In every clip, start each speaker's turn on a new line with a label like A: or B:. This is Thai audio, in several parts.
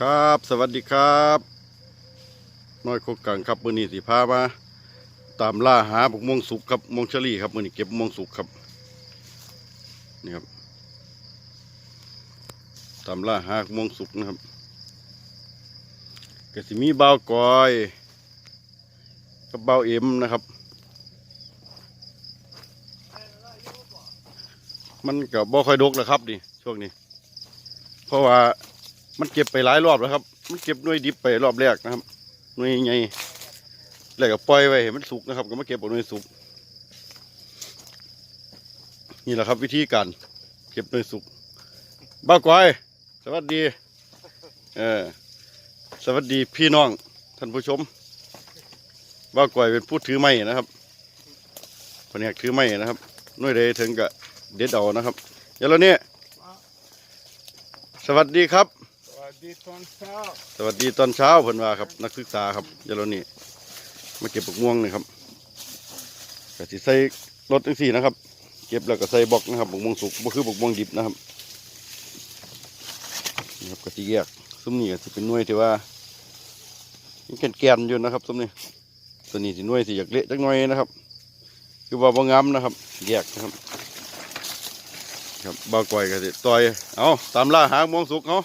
A: ครับ สวัสดีครับน้อยโคกกังครับมือนี้สิพามาตามล่าหาบุกม่วงสุกครับม่วงเชอรี่ครับมือนี้เก็บม่วงสุกครับนี่ครับตามล่าหาม่วงสุกนะครับก็สิมีเบาวกอยกับเบาเอ็มนะครับ มันก็บ่ค่อยดกแล้วครับนี่ช่วงนี้ เพราะว่า มันเก็บไปหลายรอบแล้วครับ มันเก็บหน่วยดิบไปรอบแรกนะครับหน่วยใหญ่แล้วก็ปล่อยไว้ให้มันสุกนะครับ ก็มาเก็บเอาหน่วยสุก นี่แหละครับ วิธีการเก็บหน่วยสุก บ้าวกอยสวัสดี เออ สวัสดีพี่น้องท่านผู้ชม บ้าวกอยเป็นผู้ถือไม้นะครับคนนี้ถือไม้นะครับหน่วยใดถึงกับเด็ดเอานะครับ เดี๋ยวเราเนี่ยสวัสดีครับ
B: วัสดีตอนเช้า
A: สวัสดีตอนเช้าเพิ่นว่าครับนักศึกษาครับเยวเรนี่มาเก็บปกม่วงนี่ครับก็สิใส่รถจังสี่นะครับ เก็บแล้วก็ใส่บล็อกนะครับปกม่วงสุกบ่คือปกม่วงดิบนะครับนี่ครับก็สิแยกซุ้มนี่ก็สิเป็นหน่วยที่ว่ามีแกนๆอยู่นะครับซุ้มนี้ตัวนี้สิหน่วยสิอยากเละจักหน่อยนะครับ คือว่าบ่งามนะครับ แยกนะครับครับบ่าวก่อยก็สิต่อยเอาตามล่าหาม่วงสุกเอา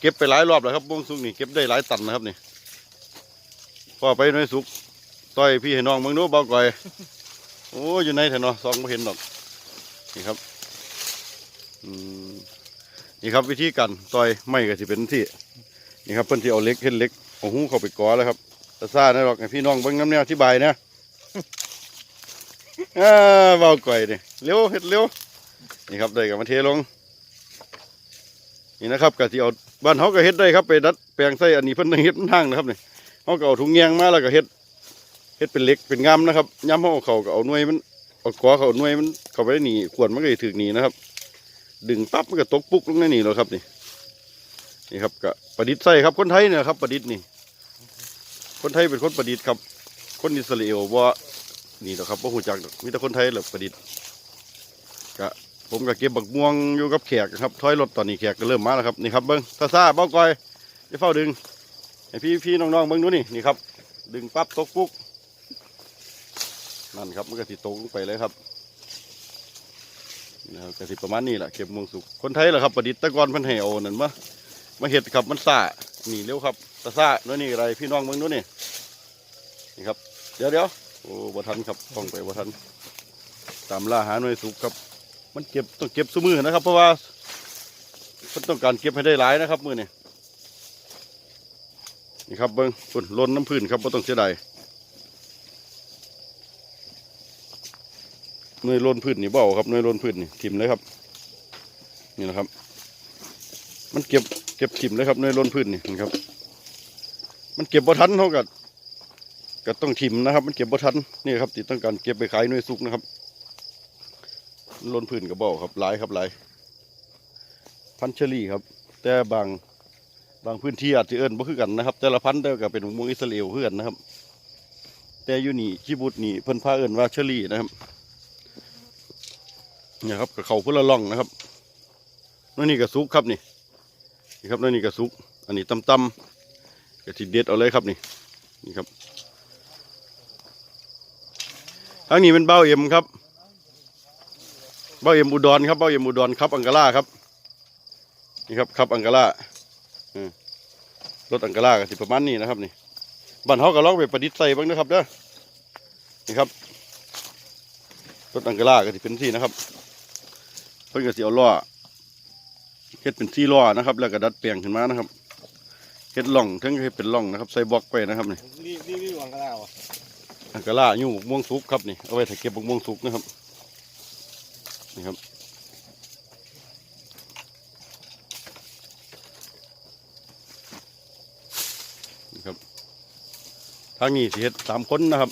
A: เก็บไปหลายรอบแล้วครับม่วงสุกนี่เก็บได้หลายตันนะครับนี่พอไปน่วยสุกต่อยพี่ให้น้องมึงดูบ่าก่อย โอ้อยู่ในแถวเนาะซองไม่เห็นดอกนี่ครับนี่ครับวิธีการต่อยไม่ก็สิเป็นที่ นี่ครับเพิ่นที่เอาเล็กเห็นเล็กเอาหูเข้าไปก่อแล้วครับแต่ซ่านะดอกพี่น้องเบิ่งน้ำแนวอธิบายนะอ่าบ่าก่อยนี่เร็วเฮ็ดเร็วนี่ครับได้กับมาเทลงนี่นะครับกะที่เอา บ้านเขาก็เฮ็ดได้ครับไปดัดแปลงใส่อันนี้เพิ่นเฮ็ดทางนะครับนี่เขาก็เอาถุงแยงมาแล้วก็เฮ็ดเฮ็ดเป็นเหล็กเป็นงามนะครับย้ำเขาเอาเขาก็เอาหน่วยมันเอาขวาเขาเอาหน่วยมันเขาไปหนีขวดมันก็จะถึกหนีนะครับ ดึงปั๊บมันก็ตกปุ๊กลงในนี่แล้วครับนี่นี่ครับก็ประดิษฐ์ใส่ครับคนไทยเนี่ยครับ ประดิษฐ์นี่ คนไทยเป็นคนประดิษฐ์ครับ คนอิสราเอลว่านี่แหละครับว่าหูจักดอกมีแต่คนไทยแหละประดิษฐ์ ผมก็เก็บบักม่วงอยู่กับแขกครับถอยรถตอนนี้แขกก็เริ่มมาแล้วครับนี่ครับเบิ้งซาซาเบ้ากอยจะเฝ้าดึงให้พี่พี่น้องๆเบิ้งดูนี่นี่ครับ ดึงปั๊บตกปุ๊กนั่นครับมันก็สิตกลงไปเลยครับนี่นะครับก็สิประมาณนี้แหละเก็บม่วงสุกคนไทยแหละครับประดิษฐ์ตะกอนพันให้เอานั่นมามาเห็ดครับมันซ่านี่เร็วครับซาซาแล้วนี่อะไรพี่น้องเบิ้งดูนี่นี่ครับเดี๋ยวเดี๋ยวโอ้บ่ทันครับต้องไปบ่ทันตามล่าหาหน่วยสุกครับ มันเก็บต้องเก็บสมือนะครับ เพราะว่ามันต้องการเก็บให้ได้หลายนะครับ มือนี่นี่ครับเบิ้งฝุ่นล้นน้ำพื้นครับไ่ต้องเสียดายหน่วยล้นพื้นนี่เบาครับหน่วยล้นพื้นนี่ทิมเลยครับ นี่นะครับ มันเก็บเก็บทิมเลยครับหน่วยล้นพื้นนี่นะครับ มันเก็บบ่ทันเท่ากับก็ต้องทิมนะครับ มันเก็บบ่ทันนี่ครับที่ต้องการเก็บไปขายหน่วยสุกนะครับ ล้นพื้นกระบอกครับหลายครับหลายพันเชอรี่ครับ แต่บางบางพื้นที่อาจจะเอิ้นบ่คือกันนะครับ แต่ละพันธุ์แต่ก็เป็นมะม่วงอิสราเอลเพื่อกันนะครับ แต่อยู่นี่ชิบุตนี่เพิ่นพาเอิ้นว่าเชอรี่นะครับเนี่ยครับกับเขาพุ่ละล่องนะครับนั่นนี่กระซุกครับนี่นี่ครับนั่นนี่กระซุก อันนี้ตำตำกระติเด็ดเอาเลยครับนี่นี่ครับทางนี้เป็นเบ้าเอ็มครับ เบ้าเอ็มอุดรครับเบ้าเอ็มอุดรครับอังกาล่าครับนี่ครับครับอังกาล่าอืมรถอังกาล่าก็สิประมาณนี้นะครับนี่บ้านเขาก็ลองไปประดิษฐ์ใส่บ้างนะครับเด้อนี่ครับรถอังกาล่าก็สิเป็นที่นะครับเพิ่นก็สิเอาล้อเฮ็ดเป็นที่ล้อนะครับ แล้วก็ดัดแปลงขึ้นมานะครับเฮ็ดล่องทั้งเฮ็ดเป็นล่องนะครับใส่บล็อกไปนะครับนี่
B: รีบรีบรีบวางกระดาษวะ
A: อังกาล่าอยู่บกม่วงสุกครับนี่เอาไว้ถ้าเก็บบกม่วงสุกนะครับ นี่ครับครับ ทางนี้สิเฮ็ดสามคนนะครับ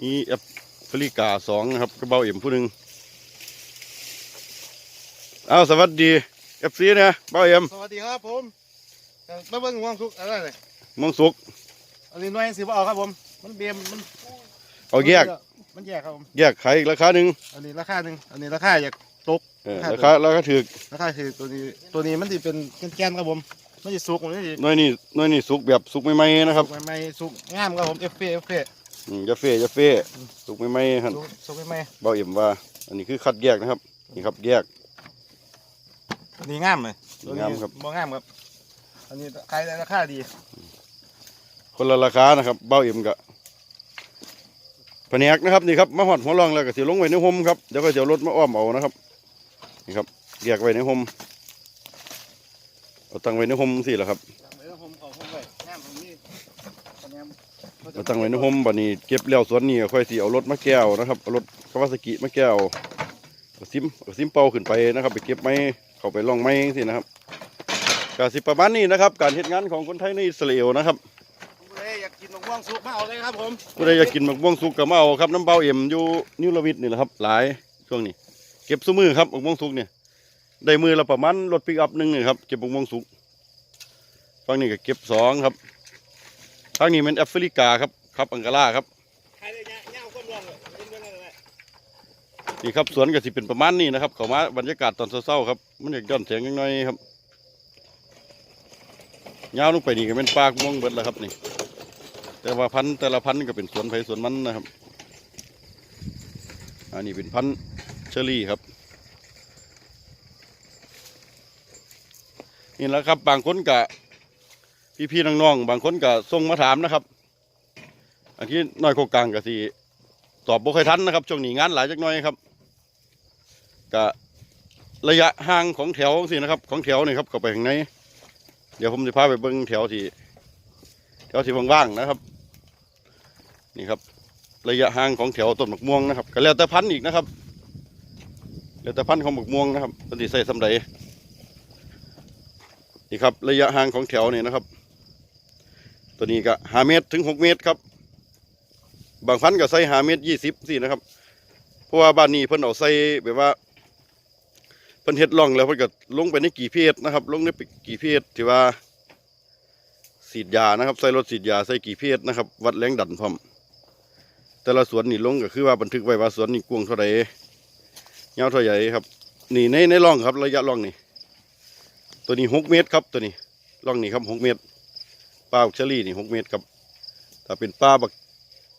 A: มีแอฟริกาสองนะครับกระเบาเอ็มผู้หนึ่งอ้าวสวัสดีเอฟซีนะเบาเอ็ม
B: สวัสดีครับผมมาเบิ่งวางสุกอะไรเลย
A: มองสุก
B: อันนี้หน่วยสิบเอาครับผม มันเบียมมัน
A: เอาแยก
B: มันแยกครับผม
A: แยกขายอีกราคาหนึ่ง
B: อันนี้ราคาหนึ่งอันนี้ราคาอยากตก
A: เออ
B: ครับ
A: ราคาราคาถือ
B: ราคาคือตัวนี้ตัวนี้มันสิเป็นแกนๆครับผมมันสิสุกมันสิ
A: น้อยนี่น้อยนี่สุกแบบสุกใหม่ๆนะครับ
B: สุกใหม่ๆสุกงามครับผมเอฟเฟเอฟเฟ
A: อืมอยาเฟ่อยาเฟ่สุกใหม่ๆหั่น
B: สุกสุกใหม่
A: เบาเอ็มว่า อันนี้คือคัดแยกนะครับนี่ครับแยก
B: ๆตัวนี้งามเลยตัวนี้
A: งามครับ
B: บ่งามครับอันนี้ขายได้ราคาดี
A: คนละราคานะครับเบาเอ็มกับแผนกนะครับนี่ครับมาหอดหัวรองแล้วก็สิลงไว้ในห่มครับเดี๋ยวก็จะเอารถมาอ้อมเอานะครับนี่ครับแยกไว้ในห่มเอาตั้งไว้ในห่มสิแหละครับ
B: ผมขอผมไว้งามตรงนี้
A: เอาตั้งไว้ในห่มบัดนี้เก็บแล้วสวนนี่ก็ค่อยสิเอารถมาแก้วนะครับเอารถคาวาซากิมาแก้วเอาซิมเอาซิมเป่าขึ้นไปนะครับ ไปเก็บไม้เข้าไปล่องไม้สินะครับก็สิประมาณนี้นะครับ การเฮ็ดงานของคนไทยในอิสราเอลนะครับ
B: ผู้ใดอยากกิน มะม่วงสุกมาเอาเลยครับผม
A: ผู้ใดอยากกินหมกม่วงสุกก็มาเอาครับน้ำเบาเอ็มอยู่นิวลวิทนี่แหละครับ หลายช่วงนี้ เก็บซุมือครับหมกม่วงสุกเนี่ยได้มือละประมาณรถปิกอัพหนึ่งนี่ครับเก็บหมกม่วงสุกฝั่งนี้ก็เก็บสองครับทางนี้เป็นแอฟริกาครับครับอังการาครับ
B: ขายได้เงี้ยเงี้ยเอาความร้อนเลยเป็นเรื่องอะไร
A: นี่ครับสวนก็สิเป็นประมาณนี้นะครับเขามาบรรยากาศตอนเช้าๆครับมันอยากย้อนแสงยังน้อยครับยาวลงไปนี่ก็เป็นปากม่วงเบิดแล้วครับนี่ แต่ว่าพันธุ์แต่ละพันธุ์ก็เป็นสวนไผ่สวนมันนะครับ อันนี้เป็นพันธุ์เชอรี่ครับนี่แหละครับ บางคนกะพี่ๆน้องๆบางคนกะส่งมาถามนะครับ อันที่น้อยโคกลางกะสิตอบบ่ค่อยทันนะครับช่วงนี้งานหลายจักหน่อยครับกะระยะห่างของแถวสินะครับ ของแถวนี่ครับเข้าไปข้างในเดี๋ยวผมจะพาไปเบิ้งแถวที่ ถวที่ว่างๆนะครับ นี่ครับ ระยะห่างของแถวต้นมะม่วงนะครับ ก็แล้วแต่พันธุ์อีกนะครับ แล้วแต่พันธุ์ของมะม่วงนะครับต้นที่ใส่สำไรนี่ครับ ระยะห่างของแถวนี่นะครับ ตัวนี้ก็ห้าเมตรถึงหกเมตรครับ บางพันธุ์ก็ใส่ห้าเมตรยี่สิบสินะครับ เพราะว่าบ้านนี้เพิ่นเอาใส่แบบว่าเพิ่นเฮ็ดร่องแล้วเพิ่นก็ลงไปในกี่เพศนะครับ ลงในกี่เพศที่ว่า สีดยานะครับ ใส่รถสีดยาใส่กี่เพศนะครับ วัดแรงดันพร้อมแต่ละสวนนี่ลงก็คือว่าบันทึกไว้ว่าสวนนี่กว้งเท่าใดยาวเท่าใหญ่ครับ นี่ในในร่องครับระยะร่องนี่ ตัวนี้หกเมตรครับตัวนี้ร่องนี่ครับหกเมตรป้าเชอรี่นี่หกเมตรครับ ถ้าเป็นป้าบัก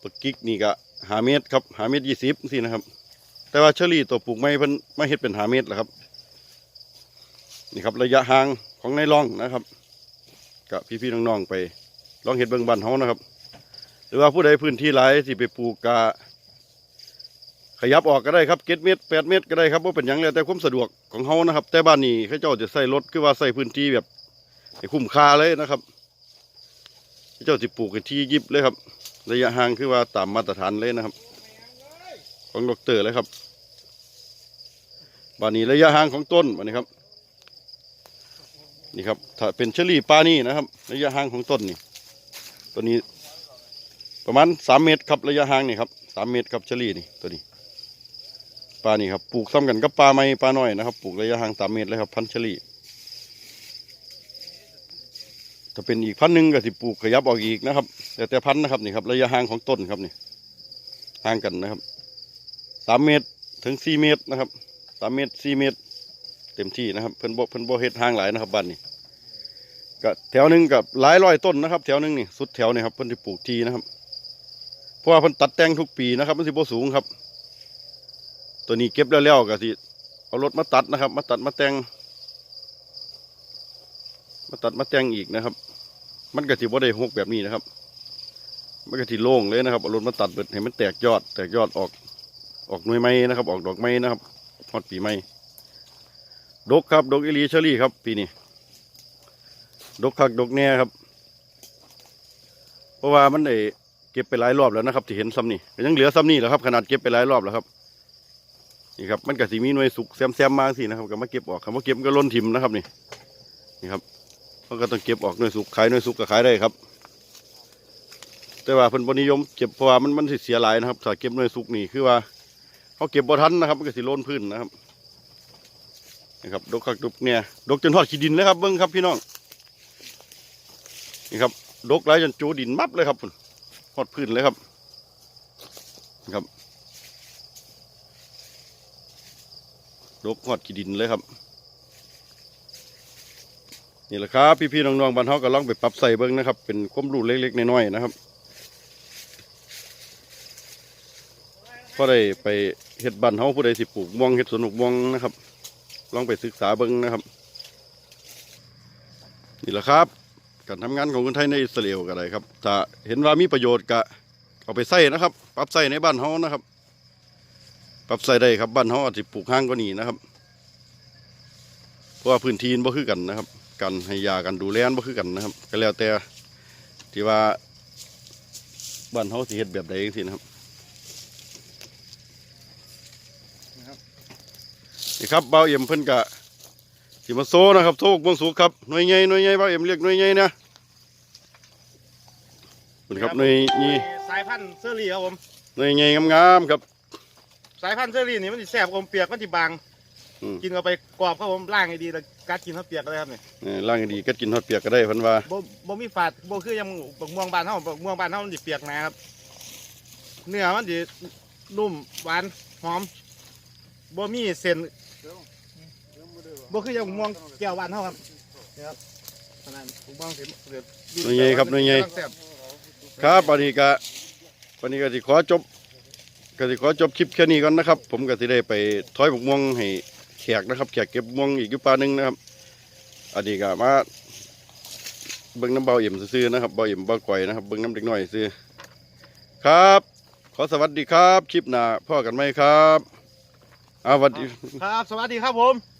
A: บักกิกนี่ก็หาเมตรครับหาเมตรยี่สิบสินะครับ แต่ว่าเชอรี่ตัวปลูกไม่เพิ่นไม่เฮ็ดเป็นหาเมตรแหละครับ นี่ครับระยะห่างของในร่องนะครับ กับพี่ๆน้องๆไป ลองเห็ดเบิ่งบ้านเฮานะครับ หรือว่าผู้ใดพื้นที่หลายสิไปปลูกกะขยับออกก็ได้ครับเจ็ดเมตรแปดเมตรก็ได้ครับว่าเป็นยังแล้วแต่ความสะดวกของเฮานะครับ แต่บ้านนี้เขาเจ้าจะใส่รถคือว่าใส่พื้นที่แบบให้คุ้มค่าเลยนะครับเขาเจ้าสิปลูกกันที่ยิบเลยครับ ระยะห่างคือว่าตามมาตรฐานเลยนะครับ ของดอกเตอร์เลยครับบ้านนี้ระยะห่างของต้นบ้านนี้ครับ นี่ครับ ถ้าเป็นเชอรี่ปานี่นะครับระยะห่างของต้นนี่ตัวนี้ ประมาณสามเมตรครับระยะห่างนี่ครับสามเมตรครับเชอรี่นี่ตัวนี้ปลานี่ครับปลูกซ้ำกันกับปลาไม้ปลาน้อยนะครับปลูกระยะห่างสามเมตรเลยครับพันเชอรี่ถ้าเป็นอีกพันหนึ่งก็สิปลูกขยับออกอีกนะครับ แต่แต่พันนะครับนี่ครับระยะห่างของต้นครับนี่ห่างกันนะครับสามเมตรถึงสี่เมตรนะครับสามเมตรสี่เมตร เต็มที่นะครับเพิ่นบ่เพิ่นบ่เฮ็ดห่างหลายนะครับบ้านนี้ก็แถวหนึ่งกับหลายร้อยต้นนะครับ แถวหนึ่งนี่สุดแถวนี่ครับเพิ่นจะปลูกทีนะครับเพราะว่าเพิ่นตัดแต่งทุกปีนะครับ มันสิบ่สูงครับ ตัวนี้เก็บแล้วๆก็สิเอารถมาตัดนะครับ มาตัดมาแต่งมาตัดมาแต่งอีกนะครับ มันก็สิบ่ได้หกแบบนี้นะครับมันก็สิโล่งเลยนะครับเอารถมาตัดเบิดให้มันแตกยอด แตกยอดออกออกหน่วยไม้นะครับ ออกดอกไม้นะครับฮอดปีใหม่ ดกครับ ดกอิลีเชอรี่ครับ ปีนี้ดกคักดกแน่ครับ เพราะว่ามันได้เก็บไปหลายรอบแล้วนะครับ ที่เห็นซ้ำนี่ยังเหลือซ้ำนี่แหละครับ ขนาดเก็บไปหลายรอบแล้วครับนี่ครับมันก็สีมีหน่วยสุกแซมๆมมาสินะครับก็มาเก็บออกคำว่าเก็บก็ล้นทิมนะครับนี่นี่ครับมันก็ต้องเก็บออกหน่วยสุกขายหน่วยสุกก็ขายได้ครับ แต่ว่าเพิ่นบนิยมเก็บเพราะว่ามันมันสิเสียหลายนะครับถ้าเก็บหน่วยสุกนี่คือว่าเขาเก็บบ่ทันนะครับ มันก็สิล้นพื้นนะครับ นะครับดกคักดกเนี่ยดกจนทอดขี้ดินเลยครับเบิ้งครับพี่น้องนี่ครับดกหลายจนจูดินมับเลยครับพุ่นทอดพื้นเลยครับครับดกหอดขี้ดินเลยครับนี่แหละครับพี่ๆน้องๆบ้านเฮาก็ลองไปปรับใส่เบิ่งนะครับ เป็นความรู้เล็กๆน้อยๆนะครับก็ได้ไปเฮ็ดบ้านเฮาผู้ใดสิปลูกม่วงเฮ็ดสวนปลูกม่วงนะครับ ลองไปศึกษาเบิ่งนะครับ นี่แหละครับ การทำงานของคนไทยในอิสราเอลก็ได้ครับ ถ้าเห็นว่ามีประโยชน์ก็เอาไปใส่นะครับ ปรับใส่ในบ้านเฮานะครับ ปรับใส่ได้ครับบ้านเฮาอาจจะปลูกห้างก็นี่นะครับเพราะว่าพื้นที่มันบ่คือกันนะครับการให้ยากันดูแลมันบ่คือกันนะครับ ก็แล้วแต่ที่ว่าบ้านเฮาสิเฮ็ดแบบใดจังซี่นะครับ นี่ครับเบาเอี่ยมเพิ่นก็สิมาโซนะครับโซกเบิ่งสุกครับหน่วยใหญ่หน่วยใหญ่เบาเอี่ยมเรียกหน่วยใหญ่นะเพิ่นครับหน่วยนี่
B: สายพันธุ์เซอรี่ครับผม
A: หน่วยใหญ่งามๆครับ
B: สายพันธุ์เซอรี่นี่มันสิแสบกว่าเปียกมันสิบาง
A: อืม
B: กินเข้าไปกรอบครับผมล่างให้ดีแล้วกัดกินข้าวเปียกเลยครับนี่
A: เออล่างให้ดีก็กินฮอดเปียกก็ได้เพิ่นว่า
B: บ่บ่มีฝาดบ่คือยังบักม่วงบานเฮาบักม่วงบานเฮามันสิเปียกนะครับเนื้อมันสินุ่มหวานหอมบ่มีเส้น บ่คือยังบักม่วงแก้วบานเฮาครับนี่ครับขนาดบักม่งเดือด
A: หน่วยใหญ่ครับน่วยใหญ่
B: กำลัง
A: ครับวันนี้ก็วันนี้ก็สิขอจบก็สิขอจบคลิปแค่นี้ก่อนนะครับ ผมก็สิได้ไปถอยบกม่วงให้แขกนะครับ แขกเก็บม่วงอีกอยู่ปลาหนึ่งนะครับอันนี้ก็มาเบิ้งน้ำเบาเอี่ยมซื้อนะครับเบาเอี่ยมเบาก่อยนะครับเบิ้งน้ำเด็กน้อยซื้อครับ ขอสวัสดีครับ คลิปหน้าพ่อกันไหมครับ อาสวัสดี
B: ครับ สวัสดีครับผม